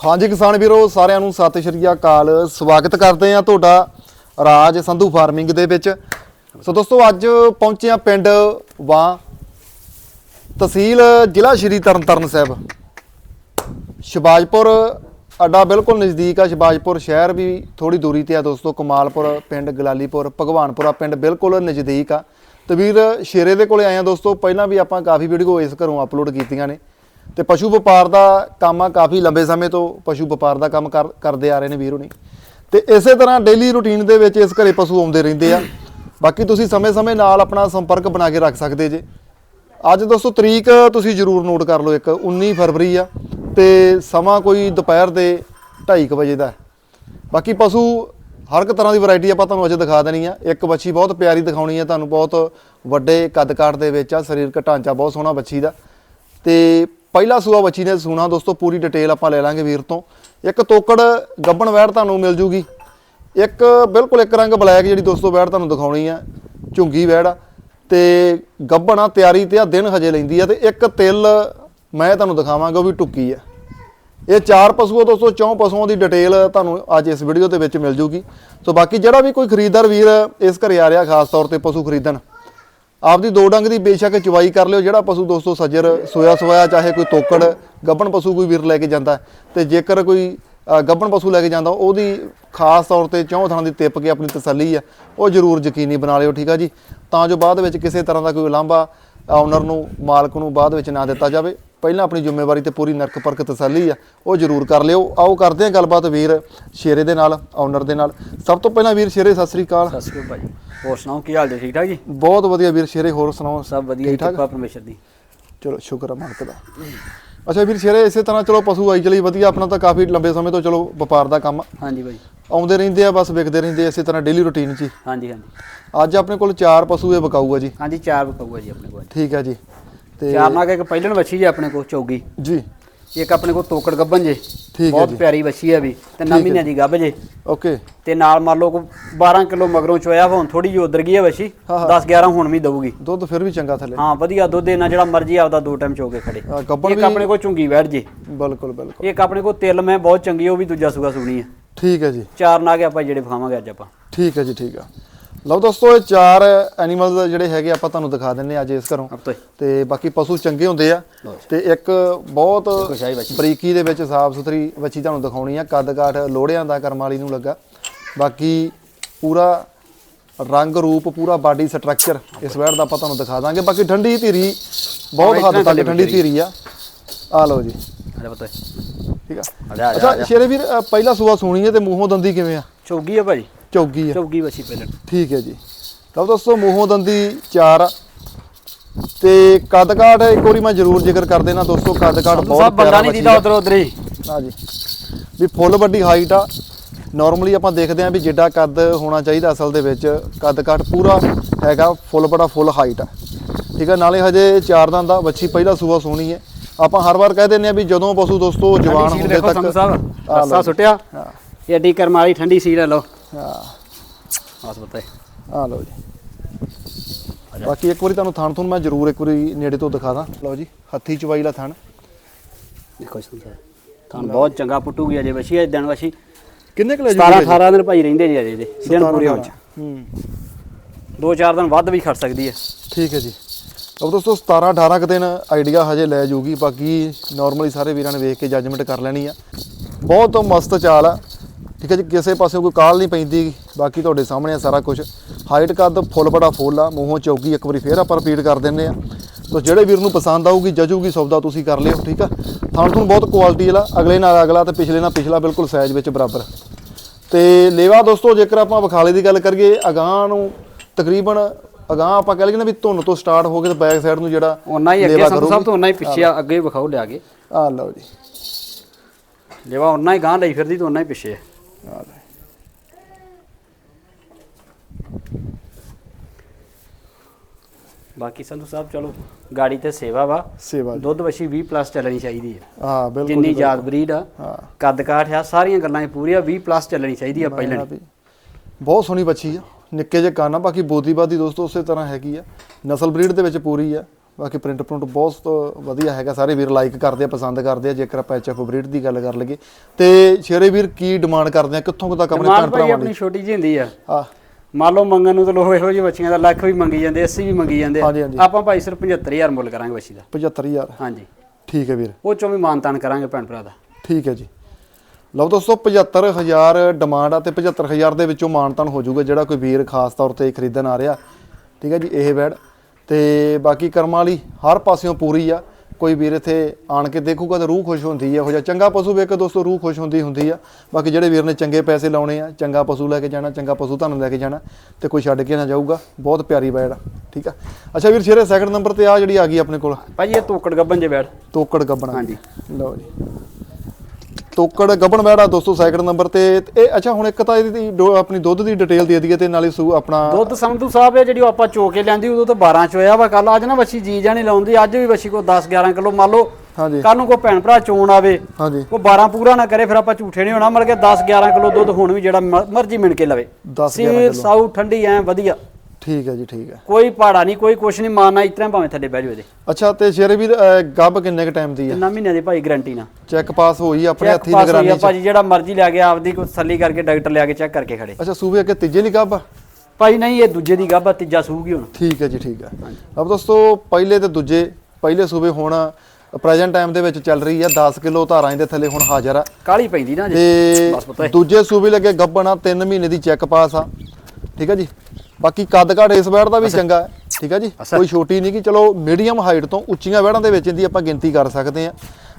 ਹਾਂਜੀ ਕਿਸਾਨ ਵੀਰੋ, ਸਾਰਿਆਂ ਨੂੰ ਸਤਿ ਸ਼੍ਰੀ ਅਕਾਲ। ਸਵਾਗਤ ਕਰਦੇ ਆ ਤੁਹਾਡਾ ਰਾਜ ਸੰਧੂ ਫਾਰਮਿੰਗ ਦੇ ਵਿੱਚ। ਸੋ ਦੋਸਤੋ, ਅੱਜ ਪਹੁੰਚੇ ਆ ਪਿੰਡ ਵਾਂ ਤਹਿਸੀਲ ਜ਼ਿਲ੍ਹਾ ਸ਼੍ਰੀ ਤਰਨਤਾਰਨ ਸਾਹਿਬ। ਸ਼ਿਵਾਜਪੁਰ, ਅੱਡਾ ਬਿਲਕੁਲ ਨਜ਼ਦੀਕ ਆ। ਸ਼ਿਵਾਜਪੁਰ ਸ਼ਹਿਰ ਵੀ ਥੋੜੀ ਦੂਰੀ ਤੇ ਆ ਦੋਸਤੋ, ਕਮਾਲਪੁਰ ਪਿੰਡ, ਗਲਾਲੀਪੁਰ, ਭਗਵਾਨਪੁਰਾ ਪਿੰਡ ਬਿਲਕੁਲ ਨਜ਼ਦੀਕ ਆ। ਤੇ ਵੀਰ, ਸ਼ੇਰੇ ਦੇ ਕੋਲੇ ਆਏ ਆ ਦੋਸਤੋ। ਪਹਿਲਾਂ ਵੀ ਆਪਾਂ ਕਾਫੀ ਵੀਡੀਓ ਇਸ ਘਰੋਂ ਅਪਲੋਡ ਕੀਤੀਆਂ ਨੇ। ਤੇ ਪਸ਼ੂ ਵਪਾਰ ਦਾ ਕੰਮ ਆ ਕਾਫੀ ਲੰਬੇ ਸਮੇਂ ਤੋਂ ਪਸ਼ੂ ਵਪਾਰ ਦਾ ਕੰਮ ਕਰ- ਕਰਦੇ ਆ ਰਹੇ ਨੇ ਵੀਰੋ ਹੁਣੀ। ਤੇ ਇਸੇ ਤਰ੍ਹਾਂ ਡੇਲੀ ਰੁਟੀਨ ਦੇ ਵਿੱਚ ਇਸ ਘਰੇ ਪਸ਼ੂ ਆਉਂਦੇ ਰਹਿੰਦੇ ਆ। ਬਾਕੀ ਤੁਸੀਂ ਸਮੇਂ-ਸਮੇਂ ਨਾਲ ਆਪਣਾ ਸੰਪਰਕ ਬਣਾ ਕੇ ਰੱਖ ਸਕਦੇ ਜੇ। ਅੱਜ ਦੋਸਤੋ ਤਰੀਕ ਤੁਸੀਂ ਜਰੂਰ ਨੋਟ ਕਰ ਲਓ ਇੱਕ 19 ਫਰਵਰੀ ਆ ਤੇ ਸਮਾਂ ਕੋਈ ਦੁਪਹਿਰ ਦੇ 2:30 ਵਜੇ ਦਾ ਬਾਕੀ ਪਸ਼ੂ ਹਰ ਇੱਕ ਤਰ੍ਹਾਂ ਦੀ ਵੈਰਾਈਟੀ ਆਪਾਂ ਤੁਹਾਨੂੰ ਅੱਜ ਦਿਖਾ ਦੇਣੀ ਆ। ਇੱਕ ਬੱਚੀ ਬਹੁਤ ਪਿਆਰੀ ਦਿਖਾਉਣੀ ਆ, ਤੁਹਾਨੂੰ ਬਹੁਤ ਵੱਡੇ ਕੱਦ ਕਾਠ ਦੇ ਵਿੱਚ ਆ, ਸਰੀਰਕ ਢਾਂਚਾ ਬਹੁਤ ਸੋਹਣਾ ਬੱਚੀ ਦਾ। ਤੇ ਪਹਿਲਾ ਸੂਆ ਬੱਚੀ ਨੇ ਸੁਣਾ ਦੋਸਤੋ, ਪੂਰੀ ਡਿਟੇਲ ਆਪਾਂ ਲੈ ਲਾਂਗੇ ਵੀਰ ਤੋਂ। ਇੱਕ ਤੋਕੜ ਗੱਬਣ ਵੈੜ ਤੁਹਾਨੂੰ ਮਿਲ ਜੂਗੀ। ਇੱਕ ਬਿਲਕੁਲ ਇੱਕ ਰੰਗ ਬਲੈਕ ਜਿਹੜੀ ਦੋਸਤੋ ਵੈੜ ਤੁਹਾਨੂੰ ਦਿਖਾਉਣੀ ਆ, ਝੁੰਗੀ ਵੈੜ ਆ। ਤੇ ਗੱਬਣ ਆ, ਤਿਆਰੀ ਤੇ ਆ, ਦਿਨ ਹਜੇ ਲੈਂਦੀ ਆ ਤੇ ਇੱਕ ਤਿਲ ਮੈਂ ਤੁਹਾਨੂੰ ਦਿਖਾਵਾਂਗਾ, ਉਹ ਵੀ ਟੁੱਕੀ ਆ। ਇਹ ਚਾਰ ਪਸ਼ੂ ਦੋਸਤੋ, ਚੌਂ ਪਸ਼ੂਆਂ ਦੀ ਡਿਟੇਲ ਤੁਹਾਨੂੰ ਅੱਜ ਇਸ ਵੀਡੀਓ ਦੇ ਵਿੱਚ ਮਿਲ ਜੂਗੀ। ਸੋ ਬਾਕੀ ਜਿਹੜਾ ਵੀ ਕੋਈ ਖਰੀਦਦਾਰ ਵੀਰ ਇਸ ਘਰੇ ਆ ਰਿਹਾ, ਖਾਸ ਤੌਰ ਤੇ ਪਸ਼ੂ ਖਰੀਦਣ ਆਪਦੀ ਦੋ ਡੰਗ ਦੀ ਬੇਸ਼ੱਕ ਚਵਾਈ ਕਰ ਲਿਓ ਜਿਹੜਾ ਪਸ਼ੂ ਦੋਸਤੋ ਸੱਜਰ ਸੋਇਆ ਸੋਇਆ ਚਾਹੇ ਕੋਈ ਤੋਕੜ ਗੱਬਣ ਪਸ਼ੂ ਕੋਈ ਵੀਰ ਲੈ ਕੇ ਜਾਂਦਾ ਹੈ, ਤੇ ਜੇਕਰ ਕੋਈ ਗੱਬਣ ਪਸ਼ੂ ਲੈ ਕੇ ਜਾਂਦਾ ਉਹਦੀ ਖਾਸ ਤੌਰ ਤੇ ਚੌਂ ਥਾਂ ਦੀ ਤਿੱਪ ਕੇ ਆਪਣੀ ਤਸੱਲੀ ਆ ਉਹ ਜ਼ਰੂਰ ਯਕੀਨੀ ਬਣਾ ਲਿਓ ਠੀਕ ਆ ਜੀ? ਤਾਂ ਜੋ ਬਾਅਦ ਵਿੱਚ ਕਿਸੇ ਤਰ੍ਹਾਂ ਦਾ ਕੋਈ ਲਾਂਭਾ ਓਨਰ ਨੂੰ ਮਾਲਕ ਨੂੰ ਬਾਅਦ ਵਿੱਚ ਨਾ ਦਿੱਤਾ ਜਾਵੇ। ਪਹਿਲਾਂ ਆਪਣੀ ਜ਼ਿੰਮੇਵਾਰੀ ਤੇ ਪੂਰੀ ਨਰਕ ਪਰਕ ਤਸੱਲੀ ਆ ਉਹ ਜ਼ਰੂਰ ਕਰ ਲਿਓ। ਆਓ ਕਰਦੇ ਹਾਂ ਗੱਲਬਾਤ ਵੀਰ ਸ਼ੇਰੇ ਦੇ ਨਾਲ ਓਨਰ ਦੇ ਨਾਲ। ਸਭ ਤੋਂ ਪਹਿਲਾਂ ਵੀਰ ਸ਼ੇਰੇ ਸਤਿ ਸ੍ਰੀ ਅਕਾਲ। ਸਤਿ ਸ਼੍ਰੀ ਅਕਾਲ ਭਾਜੀ ਹੋਰ ਸੁਣਾਓ ਕੀ ਹਾਲ ਜੀ ਠੀਕ ਠਾਕ ਜੀ? ਬਹੁਤ ਵਧੀਆ ਵੀਰ ਸ਼ੇਰੇ ਹੋਰ ਸੁਣਾਓ? ਸਭ ਵਧੀਆ ਜੀ, ਠੀਕ? ਠਾਕ? ਕਿਰਪਾ ਪਰਮੇਸ਼ਰ ਦੀ। ਚਲੋ ਸ਼ੁਕਰ ਆ ਮਾਲਕ ਦਾ। ਅੱਛਾ ਵੀਰ ਸ਼ੇਰੇ ਇਸੇ ਤਰ੍ਹਾਂ ਚਲੋ ਪਸ਼ੂ ਆਈ ਚਲੀ ਵਧੀਆ ਆਪਣਾ ਤਾਂ ਕਾਫੀ ਲੰਬੇ ਸਮੇਂ ਤੋਂ ਚਲੋ ਵਪਾਰ ਦਾ ਕੰਮ ਆ। ਹਾਂਜੀ ਭਾਜੀ ਆਉਂਦੇ ਰਹਿੰਦੇ ਆ ਬਸ ਵਿਕਦੇ ਰਹਿੰਦੇ ਆ ਇਸੇ ਤਰ੍ਹਾਂ ਡੇਲੀ ਰੁਟੀਨ 'ਚ। ਹਾਂਜੀ ਹਾਂਜੀ। ਅੱਜ ਆਪਣੇ ਕੋਲ ਚਾਰ ਪਸ਼ੂ ਇਹ ਵਿਕਾਊ ਆ ਜੀ। ਹਾਂਜੀ ਚਾਰ ਬਕਾਊਆ ਜੀ ਆਪਣੇ ਕੋਲ। ਠੀਕ ਹੈ ਜੀ। ਤੇ ਚਾਰ ਨਾਗ ਇੱਕ ਪਹਿਲਣ ਵੱਛੀ ਜੀ ਆਪਣੇ ਕੋਲ ਚੌਗੀ। ਜੀ। ਇੱਕ ਆਪਣੇ ਕੋਲ ਤੋਕੜ ਗੱਬਨ ਜੇ। ਠੀਕ ਹੈ ਬਹੁਤ। ਪਿਆਰੀ ਵੱਛੀ ਹੈ ਵੀ ਤੇ ਠੀਕ 9 ਹੈ। ਮਹੀਨਿਆਂ ਦੀ ਗੱਭ ਜੇ। ਓਕੇ। ਤੇ ਨਾਲ ਮੰਨ ਲਓ ਕੋ 12 ਕਿਲੋ ਮਗਰੋਂ ਚੋਇਆ ਹੁਣ ਥੋੜੀ ਜਿਹੀ ਉਧਰ ਗਈ ਹੈ ਵੱਛੀ ਹਾਂ, ਹਾਂ। 10 11 ਹੁਣ ਵੀ ਦਊਗੀ। ਦੁੱਧ ਫਿਰ ਵੀ ਚੰਗਾ ਥੱਲੇ। ਹਾਂ ਵਧੀਆ ਦੁੱਧ ਇਹਨਾਂ ਜਿਹੜਾ ਮਰਜ਼ੀ ਆਪਦਾ ਦੋ ਟਾਈਮ ਚੋ ਕੇ ਖੜੇ। ਆ, ਇੱਕ ਆਪਣੇ ਕੋਲ ਚੁੰਗੀ ਬੈਠ ਜੇ। ਬਿਲਕੁਲ ਬਿਲਕੁਲ। ਇੱਕ ਆਪਣੇ ਕੋਲ ਤਿਲ ਮੈਂ ਬਹੁਤ ਚੰਗੀ ਉਹ ਵੀ ਦੂਜਾ ਸੂਗਾ ਸੁਣੀ ਹੈ ਠੀਕ ਹੈ ਜੀ। ਚਾਰ ਨਾਗ ਆਪਾਂ ਜਿਹੜੇ ਵਿਖਾਵਾਂਗੇ ਅੱਜ ਆਪਾਂ। ਠੀਕ ਹੈ ਜੀ ਠੀਕ ਆ। ਲਓ ਦੋਸਤੋ ਇਹ ਚਾਰ ਐਨੀਮਲਸ ਜਿਹੜੇ ਹੈਗੇ ਆਪਾਂ ਤੁਹਾਨੂੰ ਦਿਖਾ ਦਿੰਨੇ ਆ ਅੱਜ ਇਸ ਘਰੋਂ। ਤੇ ਬਾਕੀ ਪਸ਼ੂ ਚੰਗੇ ਹੁੰਦੇ ਆ। ਤੇ ਇੱਕ ਬਹੁਤ। ਬਰੀਕੀ ਦੇ ਵਿੱਚ ਸਾਫ਼ ਸੁਥਰੀ ਵੱਛੀ ਤੁਹਾਨੂੰ ਦਿਖਾਉਣੀ ਆ। ਕੱਦ ਕਾਠ ਲੋੜਿਆਂ ਦਾ ਕਰਮ ਵਾਲੀ ਨੂੰ ਲੱਗਾ। ਬਾਕੀ ਪੂਰਾ ਰੰਗ ਰੂਪ ਪੂਰਾ ਬਾਡੀ ਸਟਰਕਚਰ ਇਸ ਵੈੜ ਦਾ ਆਪਾਂ ਤੁਹਾਨੂੰ ਦਿਖਾ ਦਾਂਗੇ। ਬਾਕੀ ਠੰਡੀ ਧੀਰੀ ਬਹੁਤ ਹੱਦ ਤੱਕ ਠੰਡੀ ਧੀਰੀ ਆ। ਆ ਲਓ ਜੀ। ਅਰੇ ਪਤਾ ਠੀਕ ਆ। ਅੱਛਾ। ਸ਼ੇਰੇ ਵੀਰ ਪਹਿਲਾ ਸੂਆ ਸੋਣੀ ਹੈ ਤੇ ਮੂੰਹੋਂ ਦੰਦੀ ਕਿਵੇਂ ਆ? ਚੌਗੀ ਆ ਭਾਜੀ। ਚੌਗੀ ਆ। ਚੌਗੀ ਵੱਛੀ ਪਹਿਲਣ ਠੀਕ ਹੈ ਜੀ। ਤਾਂ ਦੋਸਤੋ ਮੂੰਹੋਂ ਦੰਦੀ ਚਾਰ ਆ। ਤੇ ਕੱਦ ਕਾਠ ਇੱਕ ਵਾਰੀ ਮੈਂ ਜ਼ਰੂਰ ਜ਼ਿਕਰ ਕਰ ਦੇਣਾ ਦੋਸਤੋ ਕੱਦ ਕਾਠ ਬਹੁਤ ਸਭ ਬੰਦਾ ਪਿਆਰਾ ਨਹੀਂ ਦੀਦਾ। ਉਧਰ ਉਧਰ ਹੀ। ਹਾਂ ਜੀ। ਵੀ ਫੁੱਲ ਵੱਡੀ ਹਾਈਟ ਆ। ਨਾਰਮਲੀ ਆਪਾਂ ਦੇਖਦੇ ਆਂ ਵੀ ਜਿੱਡਾ ਕੱਦ ਹੋਣਾ ਚਾਹੀਦਾ ਅਸਲ ਦੇ ਵਿੱਚ ਕੱਦ ਕਾਠ ਪੂਰਾ ਹੈਗਾ ਫੁੱਲ ਬੜਾ ਫੁੱਲ ਹਾਈਟ ਆ। ਠੀਕ ਆ ਨਾਲੇ ਹਜੇ ਚਾਰ ਦੰਦ ਦਾ ਬੱਚੀ ਪਹਿਲਾ ਸੂਆ ਸੋਣੀ ਹੈ। ਆਪਾਂ ਹਰ ਵਾਰ ਕਹਿ ਦਿੰਦੇ ਆ ਵੀ ਜਦੋਂ ਪਸ਼ੂ ਦੋਸਤੋ ਜਵਾਨ ਹੁੰਦੇ ਤੱਕ ਰਸਾ। ਸੁੱਟਿਆ। ਇਹ ਅੱਡੀ ਕਰਮ ਵਾਲੀ ਠੰਡੀ ਸੀਲ ਲਓ। ਹਾਂ। ਬਸ ਬਤਾਏ ਆ ਲਓ ਜੀ। ਬਾਕੀ ਇੱਕ ਵਾਰੀ ਤੁਹਾਨੂੰ ਥਣ ਥੁਣ ਮੈਂ ਜ਼ਰੂਰ ਇੱਕ ਵਾਰੀ ਨੇੜੇ ਤੋਂ ਦਿਖਾ ਦਾਂ। ਲਓ ਜੀ ਹੱਥੀ ਚਵਾਈ ਲਾ ਥਣ। ਦੇਖੋ ਸਾਹਿਬ ਤੁਹਾਨੂੰ ਬਹੁਤ ਚੰਗਾ ਪੁੱਟੂਗੀ ਅਜੇ ਵੱਛੀ ਹੈ ਦਿਨ ਵੱਛੀ ਕਿੰਨੇ ਕੁ ਲੈ 17 18 ਦਿਨ ਭਾਈ ਰਹਿੰਦੇ ਜੀ ਅਜੇ ਦੇ ਦਿਨ 17 ਪੂਰੇ ਹੋਣ ਚ। ਹੂੰ। ਦੋ ਚਾਰ ਦਿਨ ਵੱਧ ਵੀ ਖੜ ਸਕਦੀ ਹੈ ਠੀਕ ਹੈ ਜੀ। ਅਬ ਦੋਸਤੋ 17 18 ਕੁ ਦਿਨ ਆਈਡੀਆ ਹਜੇ ਲੈ ਜਾਊਗੀ ਬਾਕੀ ਨਾਰਮਲੀ ਸਾਰੇ ਵੀਰਾਂ ਨੇ ਵੇਖ ਕੇ ਜੱਜਮੈਂਟ ਕਰ ਲੈਣੀ ਆ। ਬਹੁਤ ਮਸਤ ਚਾਲ ਆ। ਠੀਕ ਹੈ ਜੀ ਕਿਸੇ ਪਾਸੇ ਕੋਈ ਕਾਲ ਨਹੀਂ ਪੈਂਦੀ ਬਾਕੀ ਤੁਹਾਡੇ ਸਾਹਮਣੇ ਆ ਸਾਰਾ ਕੁਝ ਹਾਈਟ ਕੱਦ ਫੁੱਲ ਬੜਾ ਫੁੱਲ ਆ ਮੂੰਹੋਂ ਚੌਕੀ ਇੱਕ ਵਾਰੀ ਫੇਰ ਆਪਾਂ ਰਿਪੀਟ ਕਰ ਦਿੰਨੇ ਆ। ਤੋ ਜਿਹੜੇ ਵੀਰ ਨੂੰ ਪਸੰਦ ਆਊਗੀ ਜਜੂਗੀ ਸੌਦਾ ਤੁਸੀਂ ਕਰ ਲਿਓ ਠੀਕ ਆ? ਥਾਣ ਤੁਹਾਨੂੰ ਬਹੁਤ ਕੁਆਲਿਟੀ ਵਾਲਾ ਅਗਲੇ ਨਾਲ ਅਗਲਾ ਤੇ ਪਿਛਲੇ ਨਾਲ ਪਿਛਲਾ ਬਿਲਕੁਲ ਸਾਈਜ਼ ਵਿੱਚ ਬਰਾਬਰ। ਤੇ ਲੇਵਾ ਦੋਸਤੋ ਜੇਕਰ ਆਪਾਂ ਵਿਖਾਲੇ ਦੀ ਗੱਲ ਕਰੀਏ ਅਗਾਹ ਨੂੰ ਤਕਰੀਬਨ ਅਗਾਹ ਆਪਾਂ ਕਹਿ ਲਈਏ ਨਾ ਵੀ ਧੁੰਨ ਤੋਂ ਸਟਾਰਟ ਹੋ ਕੇ ਤੇ ਬੈਕ ਸਾਈਡ ਨੂੰ ਜਿਹੜਾ ਉਹਨਾਂ ਹੀ ਅੱਗੇ ਲੇਵਾ ਸਾਹਿਬ ਕਰੂਗੀ। ਤੋਂ ਉਹਨਾਂ ਹੀ ਪਿੱਛੇ ਆ, ਅੱਗੇ ਵਿਖਾਓ ਲਿਆ ਕੇ। ਆ ਲਓ ਜੀ। ਜਿਵੇਂ ਉਹਨਾਂ ਹੀ ਗਾਂ ਲਈ ਫਿਰਦੀ ਤੇ ਉਹਨਾਂ ਹੀ ਪਿੱਛੇ ਆ। ਬਾਕੀ ਸੰਧੂ ਸਾਹਿਬ ਚਲੋ ਗਾੜੀ ਤੇ ਸੇਵਾ ਵਾ ਸੇਵਾ ਜੀ। ਦੁੱਧ ਵਛੀ 20 ਪਲੱਸ ਚੱਲਣੀ ਚਾਹੀਦੀ ਹੈ ਹਾਂ ਬਿਲਕੁਲ ਜਿੰਨੀ ਜੀ, ਯਾਦ ਬਰੀਡ ਆ ਹਾਂ ਕੱਦ ਕਾਠ ਆ ਸਾਰੀਆਂ ਗੱਲਾਂ ਇਹ ਪੂਰੀਆਂ 20 ਪਲੱਸ ਚੱਲਣੀ ਚਾਹੀਦੀ ਆ ਪਹਿਲਾਂ ਬਹੁਤ ਸੋਹਣੀ ਬੱਚੀ ਆ ਨਿੱਕੇ ਜਿਹੇ ਕੰਨ ਆ ਬਾਕੀ ਬੋਦੀ ਬਾਦੀ ਦੋਸਤੋ ਉਸੇ ਤਰ੍ਹਾਂ ਹੈਗੀ ਆ ਨਸਲ ਬਰੀਡ ਦੇ ਵਿੱਚ ਪੂਰੀ ਆ ਬਾਕੀ ਪ੍ਰਿੰਟ ਪ੍ਰਿੰਟ ਬਹੁਤ ਵਧੀਆ ਹੈਗਾ ਸਾਰੇ ਵੀਰ ਲਾਈਕ ਕਰਦੇ ਆ ਪਸੰਦ ਕਰਦੇ ਆ ਜੇਕਰ ਆਪਾਂ ਐਚਐਫ ਬਰੀਡ ਦੀ ਗੱਲ ਕਰ ਲਈਏ। ਤੇ ਸ਼ੇਰੇ ਵੀਰ ਕੀ ਡਿਮਾਂਡ ਕਰਦੇ ਆ? ਕਿੱਥੋਂ ਤੱਕ ਆਪਣੇ ਭੈਣ ਭਰਾਵਾਂ ਆਪਣੀ ਦੀ ਛੋਟੀ ਜਿਹੀ ਹੁੰਦੀ ਆ। ਆ ਮੰਨ ਲਓ ਮੰਗਣ ਨੂੰ ਤਾਂ ਲੋਕ ਇਹੋ ਜਿਹੀ ਬੱਚੀਆਂ ਦਾ ਲੱਖ ਵੀ ਮੰਗੀ ਜਾਂਦੇ 80 ਵੀ ਮੰਗੀ ਜਾਂਦੇ। ਆਪਾਂ ਭਾਈ ਸਿਰਫ 75000 ਮੁੱਲ ਕਰਾਂਗੇ ਬੱਚੀ ਦਾ। 75000 ਹਾਂਜੀ। ਠੀਕ ਹੈ ਵੀਰ। ਉਹ ਚੋਂ ਵੀ ਮਾਨਤਾਨ ਕਰਾਂਗੇ ਭੈਣ ਭਰਾ ਦਾ। ਠੀਕ ਹੈ ਜੀ। ਲਓ ਦੋਸਤੋ 75000 ਡਿਮਾਂਡ ਆ ਤੇ 75000 ਦੇ ਵਿੱਚੋਂ ਮਾਨਤਨ ਹੋ ਜਾਊਗਾ ਜਿਹੜਾ ਕੋਈ ਵੀਰ ਖਾਸ ਤੌਰ ਤੇ ਖਰੀਦਣ ਆ ਰਿਹਾ। ਠੀਕ ਹੈ ਜੀ ਇਹ ਬੈਡ ਤੇ ਬਾਕੀ ਕਰਮਾਂ ਵਾਲੀ ਹਰ ਪਾਸਿਓਂ ਪੂਰੀ ਆ। ਕੋਈ ਵੀਰ ਇੱਥੇ ਆਣ ਕੇ ਦੇਖੂਗਾ ਤਾਂ ਰੂਹ ਖੁਸ਼ ਹੁੰਦੀ ਆ। ਉਹ ਜਿਹਾ ਚੰਗਾ ਪਸ਼ੂ ਵੇਖ ਕੇ ਦੋਸਤੋ ਰੂਹ ਖੁਸ਼ ਹੁੰਦੀ ਹੁੰਦੀ ਆ। ਬਾਕੀ ਜਿਹੜੇ ਵੀਰ ਨੇ ਚੰਗੇ ਪੈਸੇ ਲਾਉਣੇ ਆ ਚੰਗਾ ਪਸ਼ੂ ਲੈ ਕੇ ਜਾਣਾ ਚੰਗਾ ਪਸ਼ੂ ਤੁਹਾਨੂੰ ਲੈ ਕੇ ਜਾਣਾ ਤੇ ਕੋਈ ਛੱਡ ਕੇ ਨਾ ਜਾਊਗਾ। ਬਹੁਤ ਪਿਆਰੀ ਬੈਡ ਆ ਠੀਕ ਆ? ਅੱਛਾ ਵੀਰ ਸ਼ੇਰੇ ਸੈਕਿੰਡ ਨੰਬਰ ਤੇ ਆ ਜਿਹੜੀ ਆ ਗਈ ਆਪਣੇ ਕੋਲ। ਭਾਈ ਇਹ ਤੋਕੜ ਗੱਬਨ ਜੇ ਬੈਠ ਤੋਕੜ ਗੱਬਣਾ ਹਾਂਜੀ। ਲਓ ਜੀ। ਤੋਕੜ ਗੱਬਣ ਬੈੜਾ ਦੋਸਤੋ ਸੈਕਿੰਡ ਨੰਬਰ ਤੇ ਇਹ ਅੱਛਾ ਹੁਣ ਇੱਕ ਤਾਂ ਇਹਦੀ ਡੋ- ਆਪਣੀ ਦੁੱਧ ਦੀ ਡਿਟੇਲ ਦੇ ਦਈਏ ਤੇ ਨਾਲੇ ਸੂ ਆਪਣਾ ਦੁੱਧ ਸੰਧੂ ਸਾਹਿਬ ਇਹ ਜਿਹੜੀ ਉਹ ਆਪਾਂ ਚੋ ਕੇ ਲਿਆਂਦੀ ਉਦੋਂ ਤਾਂ 12 ਚੋਇਆ ਵਾ ਕੱਲ ਅੱਜ ਨਾ ਬੱਚੀ ਜੀ ਜਾਣੀ ਲਾਉਂਦੀ ਅੱਜ ਵੀ ਬੱਚੀ ਕੋ 10 11 ਕਿਲੋ ਮੰਨ ਲਓ। ਹਾਂਜੀ। ਕੱਲ ਨੂੰ ਕੋਈ ਭੈਣ ਭਰਾ ਚੋਣ ਆਵੇ ਹਾਂਜੀ। ਉਹ 12 ਪੂਰਾ ਨਾ ਕਰੇ ਫਿਰ ਆਪਾਂ ਝੂਠੇ ਨਹੀਂ ਹੋਣਾ ਮਤਲਬ ਕਿ 10 11 ਕਿਲੋ ਦੁੱਧ ਹੁਣ ਵੀ ਜਿਹੜਾ ਮ- ਮਰਜ਼ੀ ਮਿਣ ਕੇ ਲਵੇ। 10 11 ਸੀਰ ਕਿਲੋ। ਸਾਊ ਠੰਡੀ ਐ ਵਧੀਆ। ਠੀਕ ਹੈ ਜੀ ਠੀਕ ਹੈ। ਕੋਈ ਪਾੜਾ ਨਹੀਂ ਕੋਈ ਕੁਛ ਨਹੀਂ ਮਾਰਨਾ ਇਤਨਾ ਭਾਵੇਂ ਥੱਲੇ ਬਹਿ ਜਾਵੇ ਇਹਦੇ ਅੱਛਾ ਤੇ ਸ਼ੇਰੇ ਵੀਰ ਅਹ, ਕਿੰਨੇ ਕ ਟਾਈਮ ਦੀ ਆ? ਤਿੰਨਾਂ ਮਹੀਨਿਆਂ ਦੀ ਭਾਈ ਗਾਰੰਟੀ ਨਾ ਚੈੱਕ ਪਾਸ ਹੋਈ ਆਪਣੇ ਚੈੱਕ ਹੱਥੀ ਪਾਸ ਹੋਈ ਆ ਨਿਗਰਾਨੀ ਚ? ਭਾਜੀ ਜਿਹੜਾ ਮਰਜ਼ੀ ਲਿਆ ਕੇ ਆਪਦੀ ਕੋਈ ਤਸੱਲੀ ਕਰਕੇ ਡਾਕਟਰ ਲਿਆ ਕੇ ਚੈੱਕ ਕਰਕੇ ਖੜੇ। ਅੱਛਾ ਸੂਬੇ ਅੱਗੇ ਤੀਜੇ ਲਈ ਆ? ਭਾਈ ਨਹੀਂ ਇਹ ਦੂਜੇ ਦੀ ਗੱਭਾ ਤੀਜਾ ਸੂਗੀ ਹੁਣ। ਠੀਕ ਹੈ ਜੀ ਠੀਕ ਹੈ। ਅਬ ਦੋਸਤੋ ਪਹਿਲੇ ਤੇ ਦੂਜੇ ਪਹਿਲੇ ਸੂਬੇ ਹੁਣ ਪ੍ਰੈਜ਼ੈਂਟ ਟਾਈਮ ਦੇ ਵਿੱਚ ਚੱਲ ਰਹੀ ਆ 10 ਕਿਲੋ ਧਾਰਾਂ ਦੇ ਥੱਲੇ ਹੁਣ ਹਾਜ਼ਰ ਆ। ਕਾਲੀ ਪੈਂਦੀ ਨਾ ਜੇ। ਤੇ ਬਸ ਪਤਾ ਹੈ। ਦੂਜੇ ਸੂਬੇ ਲੱਗੇ ਗੱਬਣਾ 3 ਮਹੀਨੇ ਦੀ ਚੈੱਕ ਪਾਸ ਆ। ਠੀਕ ਹੈ ਜੀ? ਬਾਕੀ ਕੱਦ ਘਾਟ ਇਸ ਵੈੜ ਦਾ ਵੀ ਚੰਗਾ ਹੈ ਠੀਕ ਹੈ ਜੀ। ਕੋਈ ਛੋਟੀ ਨਹੀਂ ਕਿ ਚਲੋ ਮੀਡੀਅਮ ਹਾਈਟ ਤੋਂ ਉੱਚੀਆਂ ਵੈੜਾਂ ਦੇ ਵਿੱਚ ਇਹਦੀ ਆਪਾਂ ਗਿਣਤੀ ਕਰ ਸਕਦੇ ਆ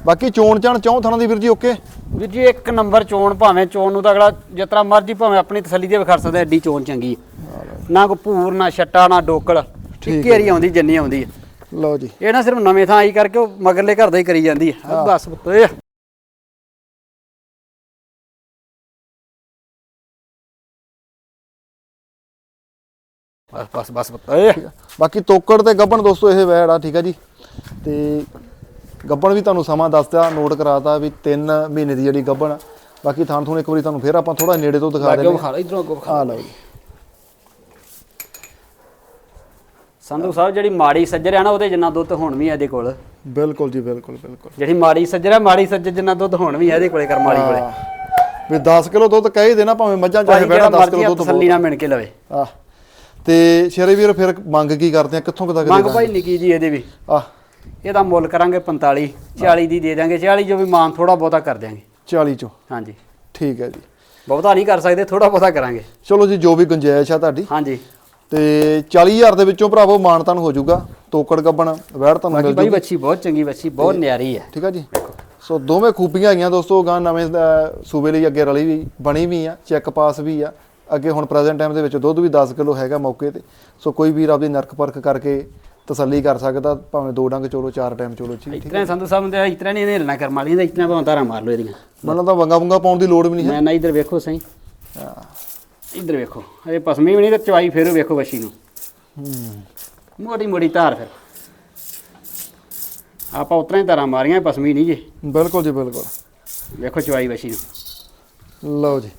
ਬਾਕੀ ਚੋਣ ਚਾਣ ਚੌਂ ਥਾਂ ਦੀ ਵੀਰ ਜੀ ਓਕੇ? ਵੀਰ ਜੀ ਇੱਕ ਨੰਬਰ ਚੋਣ ਭਾਵੇਂ ਚੋਣ ਨੂੰ ਤਾਂ ਅਗਲਾ ਜਿਤਨਾ ਮਰਜ਼ੀ ਭਾਵੇਂ ਆਪਣੀ ਤਸੱਲੀ ਦੇ ਵਿਖਰ ਸਕਦਾ ਐਡੀ ਚੋਣ ਚੰਗੀ ਹੈ। ਨਾ ਕੋ ਭੂਰ ਨਾ ਛੱਟਾ ਨਾ ਡੋਕਲ। ਠੀਕ ਇੱਕੇ ਰੀ ਆਉਂਦੀ ਜੰਨੀ ਆਉਂਦੀ ਹੈ। ਲਓ ਜੀ। ਇਹ ਨਾ ਸਿਰਫ ਨਵੇਂ ਥਾਂ ਆਈ ਕਰਕੇ ਉਹ ਮਗਰਲੇ ਘਰ ਦਾ ਹੀ ਕਰੀ ਜਾਂਦੀ ਹੈ। ਬਸ ਪੁੱਤੇ ਬਸ ਬਸ ਬਸ। ਆ। ਬਾਕੀ ਤੋਕੜ ਤੇ ਗੱਬਣ ਦੋਸਤੋ ਇਹ ਵੈੜ ਆ ਠੀਕ ਹੈ ਜੀ। ਤੇ ਗੱਬਣ ਵੀ ਤੁਹਾਨੂੰ ਸਮਾਂ ਦੱਸਦਾ ਨੋਟ ਕਰਾਤਾ ਵੀ 3 ਮਹੀਨੇ ਦੀ ਜਿਹੜੀ ਗੱਬਣ ਆ। ਬਾਕੀ ਥਾਂ ਥੂਣ ਇੱਕ ਵਾਰੀ ਤੁਹਾਨੂੰ ਫੇਰ ਆਪਾਂ ਥੋੜਾ ਨੇੜੇ ਤੋਂ ਦਿਖਾ ਦਿੰਦੇ। ਇਧਰੋਂ ਅੱਗੋਂ ਆ ਲਓ ਜੀ। ਸੰਧੂ ਸਾਹਿਬ ਜਿਹੜੀ ਮਾੜੀ ਸੱਜਰ ਹੈ ਨਾ ਉਹਦੇ ਜਿੰਨਾ ਦੁੱਧ ਹੁਣ ਵੀ ਹੈ ਇਹਦੇ ਕੋਲ। ਬਿਲਕੁਲ ਜੀ ਬਿਲਕੁਲ ਬਿਲਕੁਲ। ਜਿਹੜੀ ਮਾੜੀ ਸੱਜਰ ਹੈ ਮਾੜੀ ਸੱਜਰ ਜਿੰਨਾ ਦੁੱਧ ਹੁਣ ਵੀ ਹੈ ਇਹਦੇ ਕੋਲੇ ਕਰਮਾਲੀ ਕੋਲੇ। ਵੀ 10 ਕਿਲੋ ਦੁੱਧ ਕਹਿ ਦੇਣਾ ਭਾਵੇਂ ਮੱਝਾਂ ਚਾਹੇ ਬੈਠਾ ਜਿਹੜਾ 10 ਮਰਜ਼ੀ ਕਿਲੋ ਦੁੱਧ ਤਸੱਲੀ ਨਾਲ ਮਿਣ ਕੇ ਲਵੇ। ਆ ਤੇ ਸ਼ੇਰੇ ਵੀਰ ਫਿਰ ਮੰਗ ਕੀ ਕਰਦੇ ਆ? ਕਿੱਥੋਂ ਕੁ ਤੱਕ ਮੰਗ ਭਾਈ ਨਿੱਕੀ ਜੀ ਇਹਦੇ ਵੀ। ਆ ਇਹਦਾ ਮੁੱਲ ਕਰਾਂਗੇ 45 40 ਦੀ ਦੇ ਦਾਂਗੇ 40 ਜੋ ਵੀ ਮਾਨ ਥੋੜਾ ਬਹੁਤਾ ਕਰ ਦਿਆਂਗੇ। 40 ਚੋਂ? ਹਾਂਜੀ। ਠੀਕ ਹੈ ਜੀ। ਬਹੁਤਾ ਨਹੀਂ ਕਰ ਸਕਦੇ ਥੋੜਾ ਬਹੁਤਾ ਕਰਾਂਗੇ। ਚਲੋ ਜੀ ਜੋ ਵੀ ਗੁੰਜਾਇਸ਼ ਆ ਤੁਹਾਡੀ। ਹਾਂਜੀ। ਤੇ 40000 ਦੇ ਵਿੱਚੋਂ ਭਰਾਵੋ ਮਾਨਤਾਨ ਹੋ ਜਾਊਗਾ। ਤੋਕੜ ਗੱਬਣ ਵੈੜ ਤੁਹਾਨੂੰ ਬਾਕੀ ਮਿਲ ਭਾਈ ਜੂਗੀ ਬੱਚੀ ਬਹੁਤ ਚੰਗੀ ਬੱਚੀ ਬਹੁਤ ਨਿਆਰੀ ਹੈ। ਠੀਕ ਆ ਜੀ। ਸੋ ਦੋਵੇਂ ਖੂਬੀਆਂ ਹੈਗੀਆਂ ਦੋਸਤੋ ਗਾਂ ਨਵੇਂ ਅਹ, ਸੂਬੇ ਲਈ ਅੱਗੇ ਰਲੀ ਵੀ ਬਣੀ ਵੀ ਆ ਚੈੱਕ ਪਾਸ ਵੀ ਆ। ਅੱਗੇ ਹੁਣ ਪ੍ਰੈਜ਼ੈਂਟ ਟਾਈਮ ਦੇ ਵਿੱਚ ਦੁੱਧ ਵੀ 10 ਕਿਲੋ ਹੈਗਾ ਮੌਕੇ ਤੇ। ਸੋ ਕੋਈ ਵੀਰ ਆਪਦੀ ਨਰਕ ਪਰਖ ਕਰਕੇ ਤਸੱਲੀ ਕਰ ਸਕਦਾ ਭਾਵੇਂ ਦੋ ਡੰਗ ਚੋਲੋ ਚਾਰ ਟਾਈਮ ਚੋਲੋ ਜੀ ਠੀਕ ਇਤਨਾ ਸੰਧੂ ਸਾਹਿਬ ਦੇ ਇਤਨਾ ਨਹੀਂ ਹਿਲਣਾ ਕਰ ਮਾਲੀ ਦਾ ਇਤਨਾ ਭਾਵੇਂ ਧਾਰਾ ਮਾਰ ਲਓ ਇਹਦੀਆਂ। ਮੈਨੂੰ ਤਾਂ ਵੰਗਾ ਵੰਗਾ ਪਾਉਣ ਦੀ ਲੋੜ ਵੀ ਨਹੀਂ ਹੈ। ਮੈਂ ਨਾ ਇਧਰ ਵੇਖੋ ਸਹੀ। ਇਧਰ ਵੇਖੋ ਇਹ ਪਸਮੀ ਵੀ ਨਹੀਂ ਤੇ ਚਵਾਈ ਫੇਰ ਵੇਖੋ ਬੱਚੀ ਨੂੰ। ਮੋੜੀ ਮੋੜੀ ਧਾਰ ਫਿਰ। ਆਪਾਂ ਉਤਰਾ ਹੀ ਧਾਰਾਂ ਮਾਰੀਆਂ ਪਸਮੀ ਨਹੀਂ ਜੇ। ਬਿਲਕੁਲ ਜੀ ਬਿਲਕੁਲ। ਵੇਖੋ ਚਵਾਈ ਬੱਚੀ ਨੂੰ। ਲਓ ਜੀ।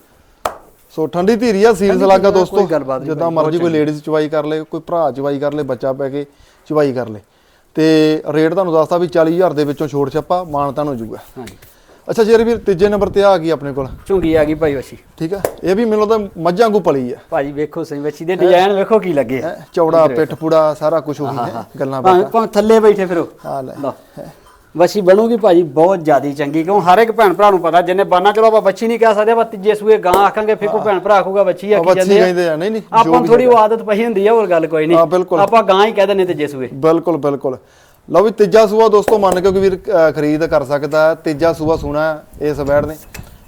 ਸੋ ਠੰਡੀ ਧੀਰੀ ਆ ਸੀਲ ਸਲਾਗਾ ਦੋਸਤੋ ਜਿੱਦਾਂ ਮਰਜ਼ੀ ਕੋਈ ਲੇਡੀਜ਼ ਚਵਾਈ ਕਰ ਲੇ ਕੋਈ ਭਰਾ ਚਵਾਈ ਕਰ ਲੇ ਬੱਚਾ ਪੈ ਕੇ ਚਵਾਈ ਕਰ ਲੇ। ਤੇ ਰੇਟ ਤੁਹਾਨੂੰ ਦੱਸਤਾ ਵੀ 40000 ਦੇ ਵਿੱਚੋਂ ਛੋੜ ਛੱਪਾ ਮਾਨਤਾਨ ਹੋ ਜਾਊਗਾ ਹਾਂਜੀ। ਅੱਛਾ ਸ਼ੇਰ ਵੀਰ ਤੀਜੇ ਨੰਬਰ ਤੇ ਆ ਗਈ ਆਪਣੇ ਕੋਲ। ਝੁੰਗੀ ਆ ਗਈ ਭਾਈ ਬੱਚੀ ਠੀਕ ਆ ਇਹ ਵੀ ਮੈਨੂੰ ਤਾਂ ਮੱਝਾਂ ਵਾਂਗੂ ਪਲੀ ਆ। ਭਾਜੀ ਵੇਖੋ ਸਹੀ ਬੱਚੀ ਦੇ ਡਿਜ਼ਾਈਨ ਵੇਖੋ ਕੀ ਲੱਗੇ। ਹੈਂ, ਚੌੜਾ ਪਿੱਠ ਪੂੜਾ ਸਾਰਾ ਕੁਝ ਉਹੀ ਹੈ ਗੱਲਾਂ ਬਾਤਾਂ। ਭਾਵੇਂ ਥੱਲੇ ਬੈਠੇ ਫਿਰੋ ਆ ਲੈ। ਵਸ਼ੀ ਬਣੂਗੀ ਭਾਜੀ ਬਹੁਤ ਜ਼ਿਆਦੀ ਚੰਗੀ ਕਿਉਂ ਹਰ ਇੱਕ ਭੈਣ ਭਰਾ ਨੂੰ ਪਤਾ ਜਿੰਨੇ ਬਾਨਾ ਚਲੋ ਆਪਾਂ ਬੱਚੀ ਨਹੀਂ ਕਹਿ ਸਕਦੇ ਆਪਾਂ ਤੀਜੇ ਸੂਏ ਗਾਂ ਆਖਾਂਗੇ ਫਿਰ ਕੋਈ ਭੈਣ ਭਰਾ ਆਖੂਗਾ ਬੱਚੀ ਆ ਆ ਕੀ ਬੱਚੀ ਜਾਂਦੇ ਆ। ਕਹਿੰਦੇ ਆ ਨਹੀਂ ਨਹੀਂ ਆਪਾਂ ਨੂੰ ਥੋੜੀ ਆਦਤ ਪਈ ਹੁੰਦੀ ਆ ਹੋਰ ਗੱਲ ਕੋਈ। ਨਹੀਂ। ਆਪਾਂ ਗਾਂ ਹੀ ਕਹਿ ਦਿੰਦੇ ਤੀਜੇ ਸੂਏ। ਬਿਲਕੁਲ ਬਿਲਕੁਲ। ਲਓ ਵੀ ਤੀਜਾ ਸੂਆ ਦੋਸਤੋ ਮੰਨ ਕੇ ਵੀਰ ਖਰੀਦ ਕਰ ਸਕਦਾ। ਤੀਜਾ ਸੂਆ ਹੈ ਇਸ ਵੈੜ ਨੇ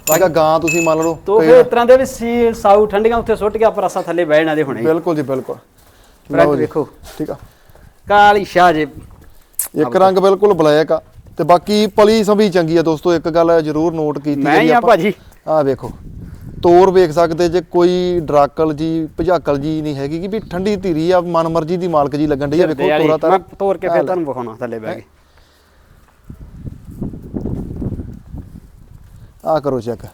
ਬਾਕੀ ਗਾਂ ਤੁਸੀਂ ਮੰਨ ਲਓ ਤੋ ਫਿਰ ਇਸ ਤਰ੍ਹਾਂ ਦੇ ਵੀ ਸੀ ਸਾਊ ਠੰਡੀਆਂ ਉੱਥੇ ਸੁੱਟ ਕੇ ਆਪਾਂ ਰਸਾ ਥੱਲੇ ਬਹਿ ਜਾਣਾ ਦੇ ਹੁਣੇ। ਬਿਲਕੁਲ ਜੀ ਬਿਲਕੁਲ। ਜੀ, ਵੇਖੋ। ਠੀਕ ਆ। ਕਾਲੀ ਸ਼ਾਹ ਜੇ। ਇੱਕ ਰੰਗ ਬਿਲਕੁਲ ਬਲੈਕ ਆ। ਤੇ ਬਾਕੀ ਪਲੀ ਸਭੀ ਚੰਗੀ ਆ ਦੋਸਤੋ ਇੱਕ ਗੱਲ ਜ਼ਰੂਰ ਨੋਟ ਕੀਤੀ ਮੈਂ ਹੀ ਆ ਭਾਜੀ। ਆ ਵੇਖੋ ਤੋਰ ਵੇਖ ਸਕਦੇ ਜੇ ਕੋਈ ਡਰਾਕਲ ਜੀ ਭਜਾਕਲ ਜੀ ਨਹੀਂ ਹੈਗੀ ਕਿ ਵੀ ਠੰਡੀ ਧੀਰੀ ਆ ਮਨ ਮਰਜ਼ੀ ਦੀ ਮਾਲਕ ਜੀ ਲੱਗਣ ਡਈ ਆ ਵੇਖੋ ਤੋਰਾ ਮੈਂ ਤਾਂ ਤੋੜ ਕੇ ਫਿਰ ਤੁਹਾਨੂੰ ਵਿਖਾਉਣਾ ਥੱਲੇ ਬਹਿ ਕੇ। ਆ ਕਰੋ ਚੈੱਕ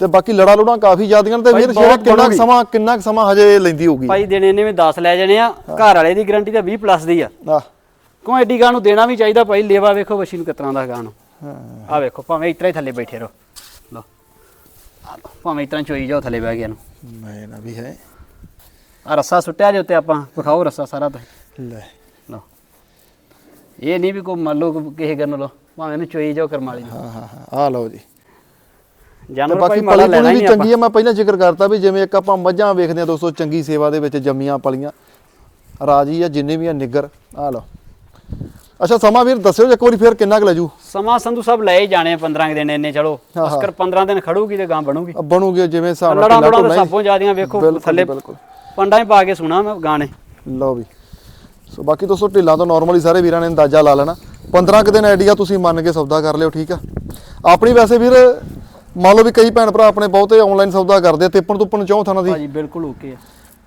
ਤੇ ਬਾਕੀ ਲੜਾ ਲੁੜਾ ਕਾਫੀ ਜ਼ਿਆਦੀਆਂ ਤੇ ਵੀਰ ਸ਼ੇਰਾ ਕਿੰਨਾ। ਸਮਾਂ ਕਿੰਨਾ ਕੁ ਸਮਾਂ ਹਜੇ ਲੈਂਦੀ ਹੋਊਗੀ? ਭਾਈ ਦੇਣੇ ਨੇ ਵੀ 10 ਲੈ ਜਾਣੇ ਆ। ਘਰ ਵਾਲੇ ਦੀ ਗਾਰੰਟੀ ਤਾਂ 20 ਪਲੱਸ ਦੀ ਆ। ਆ ਕਿਉਂ ਐਡੀ ਗਾਂ ਨੂੰ ਦੇਣਾ ਵੀ ਚਾਹੀਦਾ ਭਾਈ? ਲੇਵਾ ਵੇਖੋ ਵਸ਼ੀ ਨੂੰ ਕਿਤਨਾ ਦਾ ਗਾਂ ਨੂੰ। ਹਾਂ। ਆ ਵੇਖੋ ਭਾਵੇਂ ਇਤਰਾ ਹੀ ਥੱਲੇ ਬੈਠੇ ਰਹੋ। ਲਓ। ਭਾਵੇਂ ਇਤਰਾ ਚੋਈ ਜਾਓ ਥੱਲੇ ਬਹਿ ਗਿਆ ਨੂੰ ਮੈਂ ਨਾ ਵੀ ਹੈ। ਆ ਰੱਸਾ ਸੁੱਟਿਆ ਜੇ ਉੱਤੇ ਆਪਾਂ। ਵਿਖਾਓ ਰੱਸਾ ਸਾਰਾ ਤੁਸੀਂ ਲੈ। ਲਓ। ਇਹ ਨਹੀਂ ਵੀ ਕੋਈ ਮੰਨ ਲਓ ਕਿ ਕਿਸੇ ਕਰਨ ਲੋ ਭਾਵੇਂ ਇਹਨੂੰ ਚੋਈ ਜਾਓ ਕਰਮਾਲੀ ਨੂੰ। ਹਾਂ ਹਾਂ ਹਾਂ। ਆ ਲਓ ਜੀ। ਜਾਨਵਰ ਬਾਕੀ ਪਲੀ ਲੈਣਾ ਪੁਲੀ ਵੀ ਚੰਗੀ ਆ। ਮੈਂ ਪਹਿਲਾਂ ਜ਼ਿਕਰ ਕਰਤਾ ਵੀ ਜਿਵੇਂ ਇੱਕ ਆਪਾਂ ਮੱਝਾਂ ਵੇਖਦੇ ਆ ਦੋਸਤੋ ਚੰਗੀ ਸੇਵਾ ਦੇ ਵਿੱਚ ਜੰਮੀਆਂ ਪਲੀਆਂ। ਰਾਜੀ ਆ ਜਿੰਨੇ ਵੀ ਆ ਨਿੱਗਰ। ਆ ਲਓ। ਅੱਛਾ ਸਮਾਂ ਵੀਰ ਦੱਸਿਓ ਇੱਕ ਵਾਰੀ ਫੇਰ ਕਿੰਨਾ ਕੁ ਲੈ ਜੂ? ਸਮਾਂ ਸੰਧੂ ਸਾਹਿਬ ਲੈ ਹੀ ਜਾਣੇ ਆ 15 ਕੁ ਦਿਨ ਇੰਨੇ ਚਲੋ। ਅਸਕਰ 15 ਦਿਨ ਖੜੂਗੀ ਤੇ ਗਾਂ ਬਣੂਗੀ। ਬਣੂਗੇ ਜਿਵੇਂ ਹਿਸਾਬ ਨਾਲ ਲੜਾ ਲੜਾ ਤਾਂ। ਸਭੋਂ ਜਿਆਦੀਆਂ ਵੇਖੋ ਥੱਲੇ ਬਿਲਕੁਲ। ਪੰਡਾਂ ਹੀ ਪਾ ਕੇ ਸੁਣਾ ਮੈਂ ਗਾਣੇ। ਲਓ ਵੀ। ਸੋ ਬਾਕੀ ਦੋਸਤੋ ਢਿੱਲਾਂ ਤੋਂ ਨਾਰਮਲੀ ਸਾਰੇ ਵੀਰਾਂ ਨੇ ਅੰਦਾਜ਼ਾ ਲਾ ਲੈਣਾ। 15 ਕੁ ਦਿਨ ਆਈਡੀਆ ਤੁਸੀਂ ਮੰਨ ਕੇ ਸੌਦਾ ਕਰ ਲਿਓ ਠੀਕ ਆ? ਆਪਣੀ ਵੈਸੇ ਵੀਰ ਮੰਨ ਲਓ ਵੀ ਕਈ ਭੈਣ ਭਰਾ ਆਪਣੇ ਬਹੁਤੇ ਆਨਲਾਈਨ ਸੌਦਾ ਕਰਦੇ ਆ ਤਿੱਪਣ ਤੁੱਪਣ ਚੌਂ ਥਾਣਾ ਦੀ। ਭਾਜੀ ਬਿਲਕੁਲ ਓਕੇ ਆ।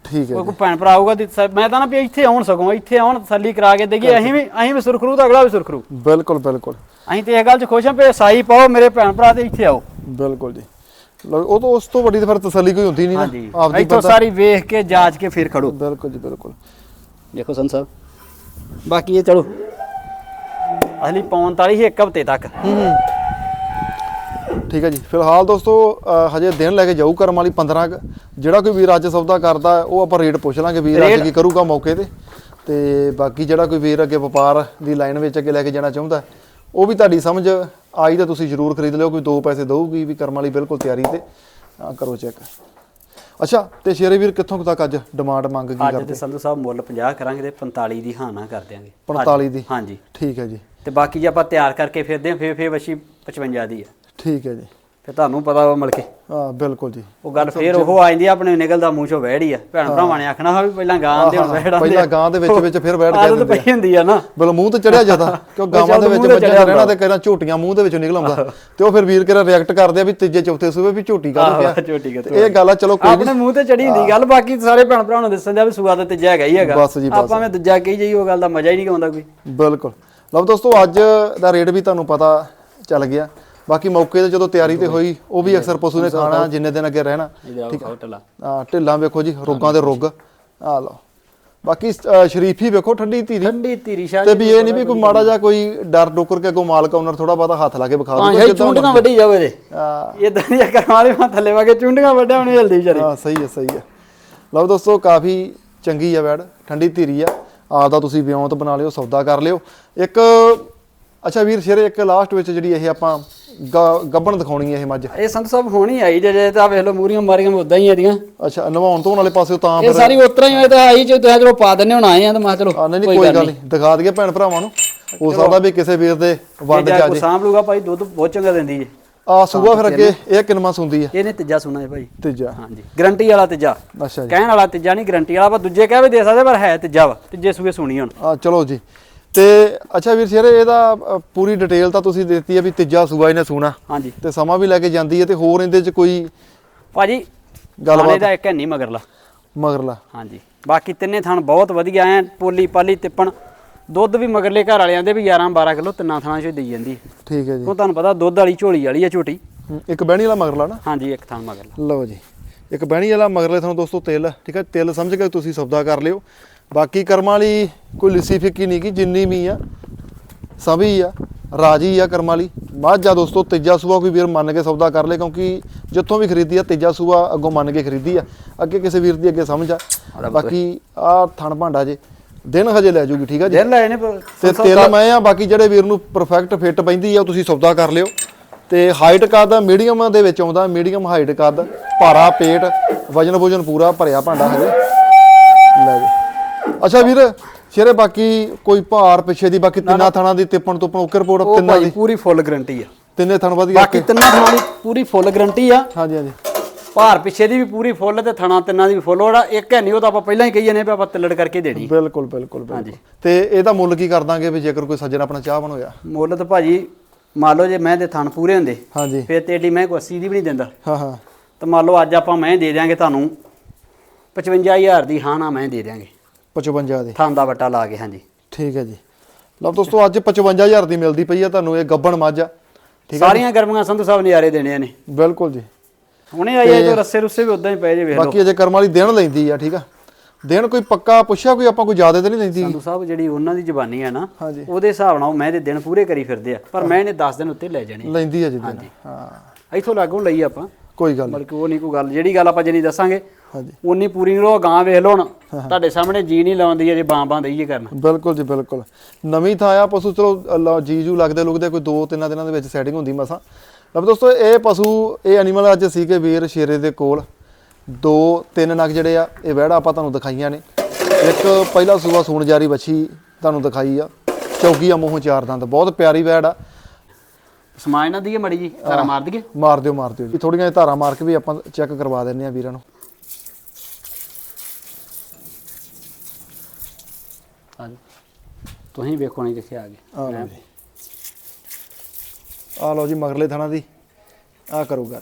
ਠੀਕ ਹੈ ਕੋਈ ਭੈਣ ਭਰਾ ਆਊਗਾ ਤੇ ਸ- ਮੈਂ ਤਾਂ ਨਾ ਵੀ ਇੱਥੇ ਆਉਣ ਸਕੂੰ ਇੱਥੇ ਆਉਣ ਤਸੱਲੀ ਕਰਾ ਕੇ ਦੇਈਏ ਅਸੀਂ ਵੀ ਅਸੀਂ ਵੀ ਸੁਰਖਰੂ ਤਾਂ ਅਗਲਾ ਵੀ ਸੁਰਖਰੂ ਬਿਲਕੁਲ ਬਿਲਕੁਲ। ਅਸੀਂ ਤੇ ਇਹ ਗੱਲ 'ਚ ਖੁਸ਼ ਹਾਂ ਵੀ ਸਾਈ ਪਾਓ ਮੇਰੇ ਭੈਣ ਭਰਾ ਤੇ ਇੱਥੇ ਆਓ। ਬਿਲਕੁਲ ਜੀ। ਲਓ ਉਹ ਤੋਂ ਉਸ ਤੋਂ ਵੱਡੀ ਤਾਂ ਫਿਰ ਤਸੱਲੀ ਕੋਈ ਹੁੰਦੀ ਨਹੀਂ ਹਾਂਜੀ। ਨਾ ਆਪਦੀ ਇੱਥੋਂ ਬੰਦਾ ਸਾਰੀ ਵੇਖ ਕੇ ਜਾਂਚ ਕੇ ਫਿਰ ਖੜੋ। ਬਿਲਕੁਲ ਜੀ ਬਿਲਕੁਲ। ਦੇਖੋ ਸੰਤ ਸਾਹਿਬ ਬਾਕੀ ਇਹ ਚਲੋ। ਅਸਲੀ ਪੌਣ ਤਾਲੀ ਸੀ ਇੱਕ ਹਫ਼ਤੇ ਤੱਕ। ਠੀਕ ਹੈ ਜੀ। ਫਿਲਹਾਲ ਦੋਸਤੋ ਹਜੇ ਦਿਨ ਲੈ ਕੇ ਜਾਊ ਕਰਮ ਵਾਲੀ 15 ਕੁ। ਜਿਹੜਾ ਕੋਈ ਵੀਰ ਅੱਜ ਸੌਦਾ ਕਰਦਾ ਉਹ ਆਪਾਂ ਰੇਟ ਪੁੱਛ ਲਾਂਗੇ। ਵੀਰ ਅੱਜ ਕੀ ਕਰੂਗਾ ਮੌਕੇ ਤੇ। ਤੇ ਬਾਕੀ ਜਿਹੜਾ ਕੋਈ ਵੀਰ ਅੱਗੇ ਵਪਾਰ ਦੀ ਲਾਈਨ ਵਿੱਚ ਅੱਗੇ ਲੈ ਕੇ ਜਾਣਾ ਚਾਹੁੰਦਾ ਉਹ ਵੀ ਤੁਹਾਡੀ ਸਮਝ ਆਈ ਤਾਂ ਤੁਸੀਂ ਜ਼ਰੂਰ ਖਰੀਦ ਲਿਓ। ਕੋਈ ਦੋ ਪੈਸੇ ਦਊਗੀ ਵੀ ਕਰਮ ਵਾਲੀ ਬਿਲਕੁਲ ਤਿਆਰੀ ਤੇ। ਆ ਕਰੋ ਚੈੱਕ। ਅੱਛਾ ਤੇ ਸ਼ੇਰੇ ਵੀਰ ਕਿੱਥੋਂ ਤੱਕ ਅੱਜ ਡਿਮਾਂਡ ਮੰਗ ਕੀ ਅੱਜ ਕਰਦੇ? ਤੇ ਸੰਧੂ ਸਾਹਿਬ ਮੁੱਲ 50 ਕਰਾਂਗੇ ਤੇ 45 ਦੀ ਹਾਂ ਨਾ ਕਰ ਦਿਆਂਗੇ। 45 ਦੀ? ਹਾਂਜੀ। ਠੀਕ ਹੈ ਜੀ। ਤੇ ਬਾਕੀ ਜੇ ਆਪਾਂ ਤਿਆਰ ਕਰਕੇ ਫਿਰਦੇ ਹਾਂ ਫੇਰ ਫੇਰ ਵਸ਼ੀ 55 ਦੀ ਆ। ਠੀਕ ਹੈ ਜੀ। ਫਿਰ ਤੁਹਾਨੂੰ ਪਤਾ ਵਾ ਮਿਲ ਕੇ। ਹਾਂ ਬਿਲਕੁਲ ਜੀ। ਉਹ ਗੱਲ ਫੇਰ ਉਹ ਆ ਜਾਂਦੀ ਆ ਆਪਣੇ ਨਿਕਲਦਾ ਮੂੰਹ ਚੋਂ ਵਹਿੜ ਆ ਭੈਣ ਭਰਾਵਾਂ ਨੇ ਆਖਣਾ ਹਾ ਵੀ ਪਹਿਲਾਂ ਗਾਂ ਦੇ ਹੁਣ ਵਹਿੜਾਂ ਪਹਿਲਾਂ ਗਾਂ ਦੇ ਵਿੱਚ ਵਿੱਚ ਫਿਰ ਵਹਿੜ ਕਹਿ ਆਦਤ ਪਈ ਹੁੰਦੀ ਆ ਨਾ। ਬਲ ਮੂੰਹ ਤੇ ਚੜਿਆ ਜਾਂਦਾ ਕਿਉਂ ਗਾਵਾਂ ਦੇ ਵਿੱਚ ਤੇ ਦਾ ਰਹਿਣਾ। ਤੇ ਕਹਿੰਦਾ ਝੋਟੀਆਂ ਮੂੰਹ ਦੇ ਵਿੱਚੋਂ ਨਿਕਲ ਆਉਂਦਾ ਤੇ ਉਹ ਫਿਰ ਵੀਰ ਕਿਹੜਾ ਰਿਐਕਟ ਕਰਦੇ ਆ ਵੀ ਤੀਜੇ ਚੌਥੇ ਸੂਬੇ ਵੀ ਝੋਟੀ ਪਿਆ ਆਹ, ਝੋਟੀ ਕਾਹਤੋਂ ਤੇ ਇਹ ਗੱਲ ਆ ਚਲੋ ਕੋਈ ਆਪਣੇ ਮੂੰਹ ਤੇ ਚੜੀ ਹੁੰਦੀ ਗੱਲ ਬਾਕੀ ਸਾਰੇ ਭੈਣ ਭਰਾਵਾਂ ਨੂੰ ਦੱਸਣ ਦਿਆ ਵੀ ਸੁਆ ਦਾ ਤੀਜਾ ਹੈਗਾ ਹੀ ਹੈਗਾ। ਬਸ ਜੀ, ਬਸ। ਆਪਾਂ ਮੈਂ ਦੂਜਾ ਕਹੀ ਜਾਈ ਉਹ ਗੱਲ ਦਾ ਮਜ਼ਾ ਹੀ ਨਹੀਂ ਆਉਂਦਾ ਕੋਈ। ਬਿਲਕੁਲ। ਲਓ ਦੋਸਤੋ ਅੱਜ ਦਾ ਰੇਟ ਵੀ ਤੁਹਾਨੂੰ ਪਤਾ ਚੱਲ ਗਿਆ। ਬਾਕੀ ਮੌਕੇ ਤੇ ਜਦੋਂ ਤਿਆਰੀ ਤੇ ਹੋਈ ਉਹ ਵੀ ਅਕਸਰ ਪਸ਼ੂ ਨੇ ਖਾਣਾ ਜਿੰਨੇ ਦਿਨ ਅੱਗੇ ਰਹਿਣਾ ਹੋਟਲ ਆ। ਆ ਢਿੱਲਾਂ। ਵੇਖੋ ਜੀ ਰੋਗਾਂ ਦੇ ਰੁੱਗ। ਆ ਲਓ। ਬਾਕੀ ਸ਼ਰੀਫੀ ਵੇਖੋ ਠੰਡੀ ਧੀਰੀ। ਠੰਡੀ ਧੀਰੀ ਸ਼ਾਹ ਤੇ ਵੀ ਇਹ ਨਹੀਂ ਵੀ ਕੋਈ ਮਾੜਾ ਜਿਹਾ ਕੋਈ ਡਰ ਡੋਕਰ ਕੇ ਕੋਈ ਮਾਲਕ ਓਨਰ ਥੋੜਾ ਬਹੁਤਾ ਹੱਥ ਲਾ ਕੇ ਵਿਖਾ ਹਾਂ ਦੂਗਾ ਇਹ ਚੁੰਡੀਆਂ ਵੱਡੀ ਜਾਵੇ ਜੇ ਆ ਇਦਾਂ ਦੀਆਂ ਕਰਵਾ ਦੇ ਮੈਂ ਥੱਲੇ ਵਾ ਕੇ ਚੁੰਡੀਆਂ ਵੱਡਿਆ ਹੁਣ ਹਿਲਦੀ ਵਿਚਾਰੀ। ਹਾਂ ਸਹੀ ਹੈ ਸਹੀ ਹੈ। ਲਓ ਦੋਸਤੋ ਕਾਫੀ ਚੰਗੀ ਆ ਵੈੜ ਠੰਡੀ ਧੀਰੀ ਆ। ਆਪਦਾ ਤੁਸੀਂ ਵਿਉਂਤ ਬਣਾ ਲਿਓ ਸੌਦਾ ਕਰ ਲਿਓ। ਇੱਕ ਅੱਛਾ ਵੀਰ ਸ਼ੇਰੇ ਇੱਕ ਲਾਸਟ ਵਿੱਚ ਜਿਹੜੀ ਇਹ ਆਪਾਂ ਗ- ਗੱਭਣ ਦਿਖਾਉਣੀ ਹੈ ਇਹ ਮੱਝ। ਇਹ ਸੰਤ ਸਾਹਿਬ ਹੋਣੀ ਆਈ ਜੇ ਜੇ ਤਾਂ ਵੇਖ ਲਓ ਮੂਰੀਆਂ ਮਾਰੀਆਂ ਉਦਾਂ ਹੀ ਇਹਦੀਆਂ। ਅੱਛਾ ਨਵਾਉਣ ਤੋਂ ਵਾਲੇ ਪਾਸੇ ਤਾਂ ਇਹ ਫਿਰ ਸਾਰੀ ਉਤਰਾ ਹੀ ਹੋਏ ਤਾਂ ਆਈ ਜੇ ਤੁਸੀਂ ਚਲੋ ਪਾ ਦਿੰਨੇ ਹੁਣ ਆਏ ਆ ਤਾਂ ਮੈਂ ਕਿਹਾ ਚਲੋ ਆ ਨਹੀਂ ਨਹੀਂ ਕੋਈ ਗੱਲ ਨਹੀਂ। ਦਿਖਾ ਦਈਏ ਭੈਣ ਭਰਾਵਾਂ ਨੂੰ। ਹੋ ਸਕਦਾ ਵੀ ਕਿਸੇ ਵੀਰ ਦੇ ਵੰਡ ਜੇ ਜੇ। ਸਾਂਭ ਲੂਗਾ ਭਾਈ ਦੁੱਧ ਬਹੁਤ ਚੰਗਾ ਦਿੰਦੀ ਜੇ। ਆ ਸੂਆ ਫਿਰ ਅੱਗੇ ਇਹ ਕਿੰਨਵਾਂ ਸੁੰਦੀ ਹੈ? ਇਹਨੇ ਤੀਜਾ ਸੁਣਾ ਹੈ ਭਾਈ। ਤੀਜਾ। ਹਾਂਜੀ ਗਰੰਟੀ ਵਾਲਾ ਤੀਜਾ। ਅੱਛਾ ਜੀ। ਕਹਿਣ ਵਾਲਾ ਤੀਜਾ ਨਹੀਂ ਗਰੰਟੀ ਵਾਲਾ ਪਰ ਦੂਜੇ ਕਹਿ ਵੀ ਦੇ ਸਕਦੇ ਪਰ ਹੈ ਤੀਜਾ ਵਾ ਤੀਜੇ ਸੂਏ ਸੁਣੀ ਹੁਣ। ਆ ਚਲੋ ਜੀ। ਤੇ ਅੱਛਾ ਵੀਰ ਸ਼ੇਰੇ ਇਹਦਾ ਅ, ਪੂਰੀ ਡਿਟੇਲ ਤਾਂ ਤੁਸੀਂ ਦਿੱਤੀ ਹੈ ਵੀ ਤੀਜਾ ਸੂਆ ਇਹਨੇ ਸੂਣਾ। ਹਾਂਜੀ। ਤੇ ਸਮਾਂ ਵੀ ਲੈ ਕੇ ਜਾਂਦੀ ਹੈ ਤੇ ਹੋਰ ਇਹਦੇ ਚ ਕੋਈ ਭਾਜੀ ਗੱਲਬਾਤ? ਗੱਲਬਾਤ ਦਾ ਇੱਕ ਹੈ ਨਹੀਂ ਮਗਰਲਾ। ਮਗਰਲਾ। ਹਾਂਜੀ। ਬਾਕੀ ਤਿੰਨੇ ਥਣ ਬਹੁਤ ਵਧੀਆ ਐ ਪੋਲੀ ਪਾਲੀ ਤਿੱਪਣ। ਦੁੱਧ ਵੀ ਮਗਰਲੇ ਘਰ ਵਾਲਿਆਂ ਦੇ ਵੀ 11 12 ਕਿਲੋ ਤਿੰਨਾਂ ਥਣਾਂ ਚੋਂ ਦੇਈ ਜਾਂਦੀ। ਠੀਕ ਹੈ ਜੀ। ਉਹ ਤੁਹਾਨੂੰ ਪਤਾ ਦੁੱਧ ਵਾਲੀ ਝੋਲੀ ਵਾਲੀ ਆ ਝੋਟੀ। ਹਮ, ਇੱਕ ਬਹਿਣੀ ਵਾਲਾ ਮਗਰਲਾ ਨਾ? ਹਾਂਜੀ ਇੱਕ ਥਣ ਮਗਰਲਾ। ਲਓ ਜੀ। ਇੱਕ ਬਹਿਣੀ ਵਾਲਾ ਮਗਰਲੇ ਤੁਹਾਨੂੰ ਦੋਸਤੋ ਤਿਲ ਠੀਕ ਹੈ? ਤਿਲ ਸਮਝ ਕੇ ਤੁਸੀਂ ਸੌਦਾ ਕਰ ਲਿਓ। ਬਾਕੀ ਕਰਮਾਂ ਵਾਲੀ ਕੋਈ ਲਿੱਸੀ ਫਿੱਕੀ ਨਹੀਂ ਕੀ ਜਿੰਨੀ ਵੀ ਆ ਸਭੀ ਆ ਰਾਜੀ ਆ ਕਰਮਾਂ ਵਾਲੀ। ਮੱਝ ਆ ਦੋਸਤੋ ਤੀਜਾ ਸੂਆ ਕੋਈ ਵੀਰ ਮੰਨ ਕੇ ਸੌਦਾ ਕਰ ਲੇ ਕਿਉਂਕਿ ਜਿੱਥੋਂ ਵੀ ਖਰੀਦੀ ਆ ਤੀਜਾ ਸੂਆ ਅੱਗੋਂ ਮੰਨ ਕੇ ਖਰੀਦੀ ਆ। ਅੱਗੇ ਕਿਸੇ ਵੀਰ ਦੀ ਅੱਗੇ ਸਮਝ ਆ। ਬਾਕੀ ਆ ਥਣ ਭਾਂਡਾ ਜੇ। ਦਿਨ ਹਜੇ ਲੈ ਜੂਗੀ ਠੀਕ ਆ ਜੀ? ਦਿਨ ਲੈ ਨੇ ਤੇ ਤਿਲ ਮੈਂ ਆ ਬਾਕੀ ਜਿਹੜੇ ਵੀਰ ਨੂੰ ਪਰਫੈਕਟ ਫਿੱਟ ਪੈਂਦੀ ਆ ਤੁਸੀਂ ਸੌਦਾ ਕਰ ਲਿਓ। ਤੇ ਹਾਈਟ ਕੱਦ ਮੀਡੀਅਮ ਦੇ ਵਿੱਚ ਆਉਂਦਾ ਮੀਡੀਅਮ ਹਾਈਟ ਕੱਦ ਭਾਰਾ ਪੇਟ ਵਜਨ ਵਜਨ ਪੂਰਾ ਭਰਿਆ ਭਾਂਡਾ ਹਜੇ। ਲੈ ਜੀ। ਅੱਛਾ ਵੀਰ ਸ਼ੇਰੇ ਬਾਕੀ ਕੋਈ ਭਾਰ ਪਿੱਛੇ ਦੀ ਬਾਕੀ ਤਿੰਨਾਂ ਥਾਣਾ ਦੀ ਤਿੱਪਣ ਤੁੱਪਣ ਓਕੇ ਰਿਪੋਰਟ ਉਹ ਤਿੰਨਾਂ ਭਾਈ ਦੀ? ਪੂਰੀ ਫੁੱਲ ਗਰੰਟੀ ਆ। ਤਿੰਨੇ ਥਣ ਵਧੀਆ ਬਾਕੀ ਤਿੰਨਾਂ ਥਣਾਂ ਦੀ ਪੂਰੀ ਫੁੱਲ ਗਰੰਟੀ ਆ। ਹਾਂਜੀ ਹਾਂਜੀ। ਭਾਰ ਪਿੱਛੇ ਦੀ ਵੀ ਪੂਰੀ ਫੁੱਲ ਤੇ ਥਣਾ ਤਿੰਨਾਂ ਦੀ ਵੀ ਫੁੱਲ ਉਹਦਾ ਇੱਕ ਹੈ ਨਹੀਂ ਉਹ ਤਾਂ ਆਪਾਂ ਪਹਿਲਾਂ ਹੀ ਕਹੀ ਜਾਂਦੇ ਵੀ ਆਪਾਂ ਤਿੱਲੜ ਕਰਕੇ ਦੇਣੀ ਬਿਲਕੁਲ ਬਿਲਕੁਲ ਬਿਲਕੁਲ। ਤੇ ਇਹਦਾ ਮੁੱਲ ਕੀ ਕਰ ਦਾਂਗੇ ਵੀ ਜੇਕਰ ਕੋਈ ਸੱਜਣ ਆਪਣਾ ਚਾਹ ਬਣੋਇਆ ਮੁੱਲ ਤਾਂ ਭਾਜੀ ਮੰਨ ਲਓ ਜੇ ਮੈਂ ਦੇ ਥਣ ਪੂਰੇ ਹੁੰਦੇ ਹਾਂਜੀ। ਫਿਰ ਤੇ ਏਡੀ ਮੈਂ ਕੋਈ 80 ਦੀ ਵੀ ਨਹੀਂ ਦਿੰਦਾ। ਹਾਂ ਹਾਂ। ਤਾਂ ਮੰਨ ਲਓ ਅੱਜ ਆਪਾਂ ਮੈਂ ਦੇ ਦਿਆਂਗੇ ਤੁਹਾਨੂੰ 55000 ਦੀ ਹਾਂ ਨਾ ਮੈਂ ਦੇ ਦਿਆਂਗੇ। 55 ਦੀ। ਥਣ ਦਾ ਵੱਟਾ ਲਾ ਕੇ ਹਾਂਜੀ। ਠੀਕ ਹੈ ਜੀ। ਲਓ ਦੋਸਤੋ ਅੱਜ 55000 ਦੀ ਮਿਲਦੀ ਪਈ ਆ ਤੁਹਾਨੂੰ ਇਹ ਗੱਬਣ ਮੱਝ ਆ। ਠੀਕ ਹੈ ਸਾਰੀਆਂ ਗਰਮੀਆਂ ਸੰਧੂ ਸਾਹਿਬ ਨਜ਼ਾਰੇ ਦੇਣੇ ਨੇ। ਬਿਲਕੁਲ ਜੀ। ਹੁਣੇ ਆਈ ਹੈ ਜੋ ਰੱਸੇ ਰੁੱਸੇ ਵੀ ਉਦਾਂ ਹੀ ਪਏ ਜੇ ਵੇਖ ਲਓ। ਬਾਕੀ ਅਜੇ ਕਰਮ ਵਾਲੀ ਦਿਨ ਲੈਂਦੀ ਆ ਠੀਕ ਆ। ਦਿਨ ਕੋਈ ਪੱਕਾ ਪੁੱਛਿਆ ਕੋਈ ਆਪਾਂ ਕੋਈ ਜ਼ਿਆਦਾ ਤਾਂ ਨਹੀਂ ਲੈਂਦੀ? ਸੰਧੂ ਸਾਹਿਬ ਜਿਹੜੀ ਉਹਨਾਂ ਦੀ ਜ਼ਬਾਨੀ ਹੈ ਨਾ ਉਹਦੇ ਹਿਸਾਬ ਨਾਲ ਉਹ ਮੈਂ ਦੇ ਦਿਨ ਪੂਰੇ ਕਰੀ ਫਿਰਦੇ ਆ ਪਰ ਮੈਂ ਇਹਨੇ 10 ਦਿਨ ਉੱਤੇ ਲੈ ਜਾਣੇ ਲੈਂਦੀ ਹੈ ਜੀ ਹਾਂ। ਇੱਥੋਂ ਲਾਗੋਂ ਲਈ ਆਪਾਂ। ਕੋਈ ਗੱਲ ਬਲਕਿ ਉਹ ਨਹੀਂ ਕੋਈ ਗੱਲ ਜਿਹੜੀ ਗੱਲ ਆਪਾਂ ਜਿਹੜੀ ਦੱਸਾਂਗੇ ਹਾਂਜੀ। ਉਨੀ ਪੂਰੀ ਨੂੰ ਗਾਂ ਵੇਖ ਲਓ ਹੁਣ। ਤੁਹਾਡੇ ਸਾਹਮਣੇ ਜੀ ਨਹੀਂ ਲਾਉਂਦੀ ਅਜੇ ਬਾਂ ਬਾਂ ਦਈਏ ਕਰਨ। ਬਿਲਕੁਲ ਜੀ ਬਿਲਕੁਲ। ਨਵੀਂ ਥਾਂ ਆ ਪਸ਼ੂ ਚਲੋ ਅੱਲਾ ਜੀਜੂ ਲੱਗਦੇ ਲੁਕਦੇ ਕੋਈ 2-3 ਦਿਨਾਂ ਦੇ ਵਿੱਚ ਸੈਟਿੰਗ ਹੁੰਦੀ ਮਸਾਂ। ਲਓ ਦੋਸਤੋ ਇਹ ਪਸ਼ੂ ਇਹ ਐਨੀਮਲ ਅੱਜ ਸੀਗੇ ਵੀਰ ਸ਼ੇਰੇ ਦੇ ਕੋਲ। ਦੋ ਤਿੰਨ ਨਗ ਜਿਹੜੇ ਆ ਇਹ ਵਹਿੜਾ ਆਪਾਂ ਤੁਹਾਨੂੰ ਦਿਖਾਈਆਂ ਨੇ। ਇੱਕ ਪਹਿਲਾ ਸੂਆ ਸੂਣ ਜਾਰੀ ਵੱਛੀ ਤੁਹਾਨੂੰ ਦਿਖਾਈ ਆ। ਚੌਗੀ ਆ ਮੂੰਹੋਂ ਚਾਰ ਦੰਦ ਬਹੁਤ ਪਿਆਰੀ ਵਹਿੜ ਆ। ਸਮਾਜ ਨਾ ਮੜੀ ਜੀ ਤਾਰਾ ਮਾਰ ਦਈਏ। ਮਾਰ ਦਿਓ ਮਾਰ ਦਿਓ ਜੀ। ਥੋੜੀਆਂ ਜਿਹੀਆਂ ਧਾਰਾਂ ਮਾਰ ਕੇ ਵੀ ਆਪਾਂ ਚੈੱਕ ਕਰਵਾ ਦਿੰਨੇ ਆ ਵੀਰਾਂ ਨੂੰ ਹਾਂਜੀ ਤੁਸੀਂ ਵੇਖੋ ਨਹੀਂ ਕਿੱਥੇ ਆ ਆ ਲਓ ਜੀ। ਆ ਲਓ ਜੀ ਮਗਰਲੇ ਥਾਣਾ ਦੀ। ਆ ਕਰੋ ਗੱਲ।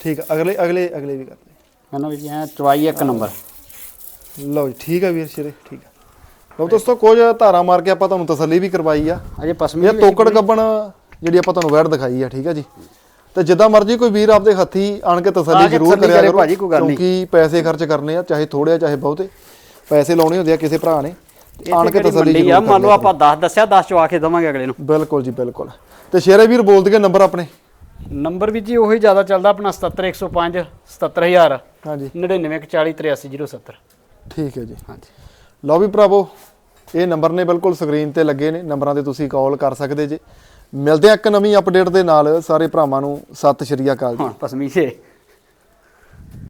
ਠੀਕ ਆ ਅਗਲੇ ਅਗਲੇ ਅਗਲੇ ਵੀ ਕਰਦੇ ਮੈਨੂੰ ਵੀ ਐ ਚਵਾਈ ਇੱਕ ਨੰਬਰ। ਲਓ ਜੀ ਠੀਕ ਆ ਵੀਰ ਸ਼ੇਰੇ ਠੀਕ ਆ। ਲਓ ਦੋਸਤੋ ਕੁਝ ਧਾਰਾਂ ਮਾਰ ਕੇ ਆਪਾਂ ਤੁਹਾਨੂੰ ਤਸੱਲੀ ਵੀ ਕਰਵਾਈ ਆ। ਅਜੇ ਪਸਮੀ ਇਹ ਤੋਕੜ ਗੱਬਣ ਜਿਹੜੀ ਆਪਾਂ ਤੁਹਾਨੂੰ ਵੈੜ ਦਿਖਾਈ ਆ ਠੀਕ ਆ ਜੀ। ਤੇ ਜਿੱਦਾਂ ਮਰਜ਼ੀ ਕੋਈ ਵੀਰ ਆਪਦੇ ਹੱਥੀ ਆਣ ਕੇ ਤਸੱਲੀ ਜ਼ਰੂਰ ਕਰਿਆ ਕਰੇ ਕਰੋ ਭਾਜੀ, ਕੋਈ ਗੱਲ ਨਹੀਂ। ਕਿਉਂਕਿ ਪੈਸੇ ਖਰਚ ਕਰਨੇ ਆ ਚਾਹੇ ਥੋੜੇ ਆ ਚਾਹੇ ਬਹੁਤੇ। ਪੈਸੇ ਲਾਉਣੇ ਹੁੰਦੇ ਆ ਕਿਸੇ ਭਰਾ ਨੇ। ਆਣ ਕੇ ਤਸੱਲੀ ਆ ਜ਼ਰੂਰ ਮੰਨ ਲਓ ਆਪਾਂ 10 ਦੱਸਿਆ 10 ਚਵਾ ਕੇ ਦਵਾਂਗੇ ਅਗਲੇ ਨੂੰ। ਬਿਲਕੁਲ ਜੀ ਬਿਲਕੁਲ। ਤੇ ਸ਼ੇਰੇ ਵੀਰ ਬੋਲ ਦਈਏ ਨੰਬਰ ਆਪਣੇ। ਨੰਬਰ ਵੀ ਜੀ ਉਹੀ ਜ਼ਿਆਦਾ ਚੱਲਦਾ ਆਪਣਾ 77105 77000 ਹਾਂਜੀ। 99408307 ਠੀਕ ਹੈ ਜੀ। ਹਾਂਜੀ। ਲਓ ਵੀ ਭਰਾਵੋ ਇਹ ਨੰਬਰ ਨੇ ਬਿਲਕੁਲ ਸਕਰੀਨ ਤੇ ਲੱਗੇ ਨੇ ਨੰਬਰਾਂ ਤੇ ਤੁਸੀਂ ਕਾਲ ਕਰ ਸਕਦੇ ਜੇ। ਮਿਲਦੇ ਆ ਇੱਕ ਨਵੀਂ ਅਪਡੇਟ ਦੇ ਨਾਲ ਸਾਰੇ ਭਰਾਵਾਂ ਨੂੰ ਸਤਿ ਸ਼੍ਰੀ ਅਕਾਲ ਜੀ। ਹੁਣ ਪਸਮੀ ਛੇ